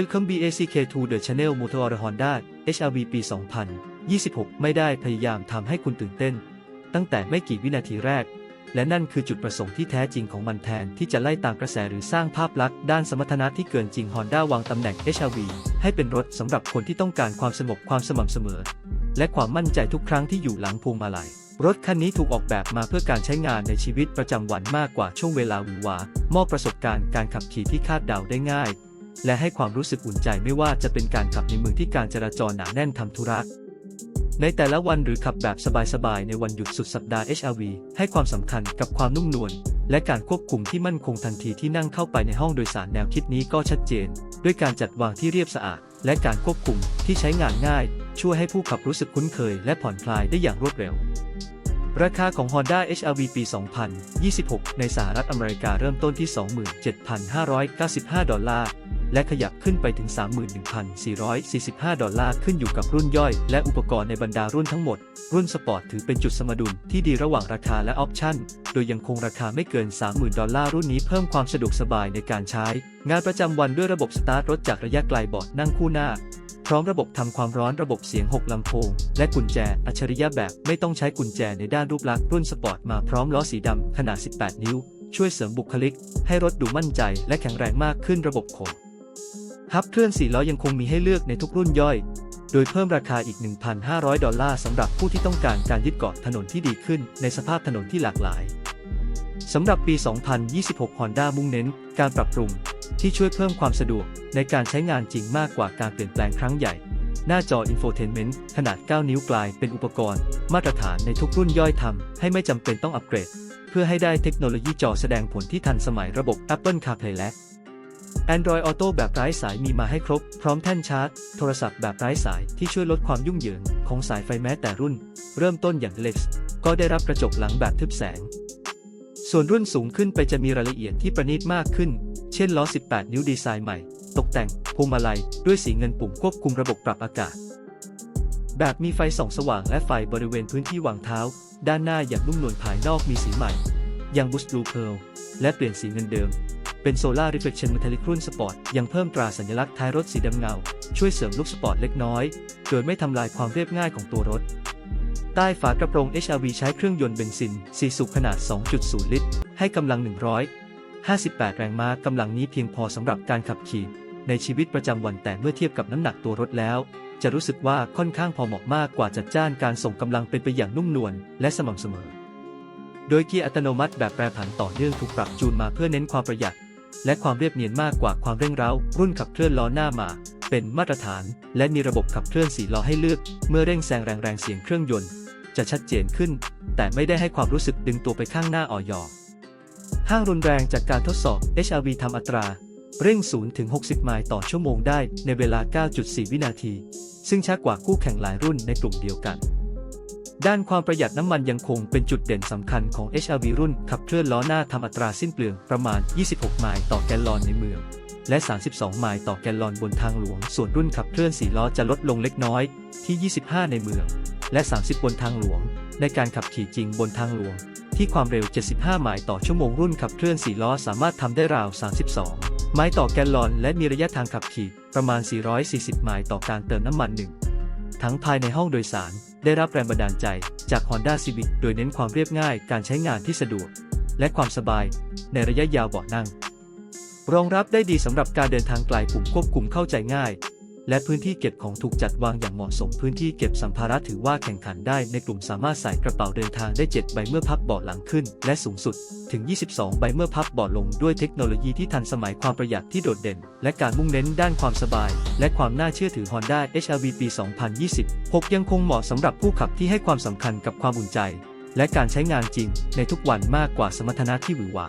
Welcome BACK to the channel Motor Honda HRV ปี 2026 ไม่ได้พยายามทำให้คุณตื่นเต้น ตั้งแต่ไม่กี่วินาทีแรก และนั่นคือจุดประสงค์ที่แท้จริงของมันแทนที่จะไล่ตามกระแสหรือสร้างภาพลักษณ์ด้านสมรรถนะที่เกินจริง Honda วางตำแหน่ง HRV ให้เป็นรถสำหรับคนที่ต้องการความสงบความสม่ำเสมอ และความมั่นใจทุกครั้งที่อยู่หลังพวงมาลัย รถคันนี้ถูกออกแบบมาเพื่อการใช้งานในชีวิตประจำวันมากกว่าช่วงเวลาหวือหวามอบประสบการณ์การขับขี่ที่คาดเดาได้ง่าย และให้ความรู้สึกอุ่นใจไม่ว่าจะเป็นการขับในเมืองที่การจราจรหนาแน่นทำธุระในแต่ละวันหรือขับแบบสบายๆ ในวันหยุดสุดสัปดาห์ HRV ให้ความสำคัญกับความนุ่มนวลและการควบคุมที่มั่นคงทันทีที่นั่งเข้าไปในห้องโดยสารแนวคิดนี้ก็ชัดเจน ด้วยการจัดวางที่เรียบสะอาด และการควบคุมที่ใช้งานง่าย ช่วยให้ผู้ขับรู้สึกคุ้นเคย และผ่อนคลายได้อย่างรวดเร็ว ราคาของ Honda HRV ปี 2026 ในสหรัฐอเมริกาเริ่มต้นที่ 27,595 ดอลลาร์ และขยับขึ้นไปถึง 31,445 ดอลลาร์ขึ้นอยู่กับรุ่นย่อย และอุปกรณ์ในบรรดารุ่นทั้งหมด รุ่นสปอร์ตถือเป็นจุดสมดุลที่ดีระหว่างราคาและออปชั่น โดยยังคงราคาไม่เกิน 30,000 ดอลลาร์รุ่นนี้เพิ่มความสะดวกสบายในการใช้ งานประจำวันด้วยระบบสตาร์ทรถจากระยะไกลเบาะนั่งคู่หน้าพร้อมระบบทำความร้อนระบบเสียง 6 ลำโพง และกุญแจ อัจฉริยะแบบไม่ต้องใช้กุญแจในด้านรูปลักษณ์รุ่นสปอร์ตมาพร้อมล้อสีดำขนาด 18 นิ้ว ช่วยเสริมบุคลิก ให้รถดูมั่นใจและแข็งแรงมากขึ้นระบบโคม ฮับเคลื่อน4ล้อยังคงมีให้เลือกในทุกรุ่นย่อย โดยเพิ่มราคาอีก 1,500 ดอลลาร์สำหรับผู้ที่ต้องการการยึดเกาะถนนที่ดีขึ้นในสภาพถนนที่หลากหลายสำหรับปี 2026 Honda มุ่งเน้น การปรับปรุง ที่ช่วยเพิ่มความสะดวกในการใช้งานจริงมากกว่าการเปลี่ยนแปลงครั้งใหญ่ หน้าจอ Infotainment ขนาด 9 นิ้วกลายเป็นอุปกรณ์ มาตรฐานในทุกรุ่นย่อยทำให้ไม่จำเป็นต้องอัปเกรด เพื่อให้ได้เทคโนโลยีจอแสดงผลที่ทันสมัยระบบ Apple CarPlay และ Android Auto แบบไร้สายมีมาให้ครบ พร้อมแท่นชาร์จ โทรศัพท์แบบไร้สายที่ช่วยลดความยุ่งเหยิงของสายไฟแม้แต่รุ่น เริ่มต้นอย่าง Lex ก็ได้รับกระจกหลังแบบทึบแสง ส่วนรุ่นสูงขึ้นไปจะมีรายละเอียดที่ประณีตมากขึ้น เช่นล้อ 18 นิ้วดีไซน์ใหม่ ตกแต่งพวงมาลัยด้วยสีเงินปุ่มควบคุมระบบปรับอากาศ แบบมีไฟส่องสว่างและไฟบริเวณพื้นที่วางเท้า ด้านหน้าอย่างนุ่มนวลภายนอกมีสีใหม่ยังบูสต์บลูเพลและเปลี่ยนสีเงินเดิม เป็นโซลาร์ r ิเฟ c ชัน m มท l ลิกรุ่นสปอร์ตยังเพิ่มตราสัญลักษณ์ท้ายรถสีดำเงา ช่วยเสริมลุคสปอร์ตเล็กน้อย โดยไม่ทำลายความเรียบง่ายของตัวรถ ใต้ฝากระโปรง HRV ใช้เครื่องยนต์เบนซิน 4 สูบขนาด 2.0 ลิตร ให้กำลัง 158 แรงม้ากำลังนี้เพียงพอสำหรับการขับขี่ ในชีวิตประจำวันแต่เมื่อเทียบกับน้ำหนักตัวรถแล้ว จะรู้สึกว่าค่อนข้างพอเหมาะมากกว่าจัดจ้านการส่งกำลังเป็นไปอย่างนุ่มนวลและสม่ำเสมอ โดยเกียร์อัตโนมัติแบบแปรผันต่อเนื่องถูกปรับจูนมาเพื่อเน้นความประหยัด และความเรียบเนียนมากกว่าความเร่งเร้า รุ่นขับเคลื่อนล้อหน้ามา เป็นมาตรฐาน และมีระบบขับเคลื่อนสีล้อให้เลือก เมื่อเร่งแซงแรงๆเสียงเครื่องยนต์ จะชัดเจนขึ้น แต่ไม่ได้ให้ความรู้สึกดึงตัวไปข้างหน้าอ่อยอห้างรุนแรงจากการทดสอบ HRV ทำอัตรา เร่ง 0 ถึง 60 ไมล์ต่อชั่วโมงได้ในเวลา 9.4 วินาที ซึ่งช้ากว่าคู่แข่งหลายรุ่นในกลุ่มเดียวกัน ด้านความประหยัดน้ำมันยังคงเป็นจุดเด่นสำคัญของ HRV รุ่น ขับเคลื่อนล้อหน้าทำอัตราสิ้นเปลืองประมาณ 26 ไมล์ต่อแกลลอนในเมือง และ 32 ไมล์ต่อแกลลอนบนทางหลวง ส่วนรุ่นขับเคลื่อน4ล้อจะลดลงเล็กน้อยที่ 25 ในเมือง และ 30 บนทางหลวง ในการขับขี่จริงบนทางหลวง ที่ความเร็ว 75 ไมล์ต่อชั่วโมงรุ่นขับเคลื่อน4ล้อสามารถทำได้ราว 32 ไมล์ต่อแกลลอน และมีระยะทางขับขี่ประมาณ 440 ไมล์ต่อการเติมน้ำมันหนึ่ง ทั้งภายในห้องโดยสาร ได้รับแรงบันดาลใจจาก Honda Civic โดยเน้นความเรียบง่ายการใช้งานที่สะดวก และความสบาย ในระยะยาวเบาะนั่ง รองรับได้ดีสำหรับการเดินทางไกลปุ่มควบคุมเข้าใจง่าย และพื้นที่เก็บของถูกจัดวางอย่างเหมาะสมพื้นที่เก็บสัมภาระถือว่าแข่งขันได้ในกลุ่มสามารถใส่กระเป๋าเดินทางได้ 7 ใบเมื่อพับเบาะหลังขึ้น และสูงสุด ถึง 22 ใบเมื่อพับเบาะลงด้วยเทคโนโลยีที่ทันสมัยความประหยัดที่โดดเด่น และการมุ่งเน้นด้านความสบาย และความน่าเชื่อถือ Honda HR-V ปี 2026ยังคงเหมาะสำหรับผู้ขับที่ให้ความสำคัญกับความอุ่นใจ และการใช้งานจริง ในทุกวันมากกว่าสมรรถนะที่หวือหวา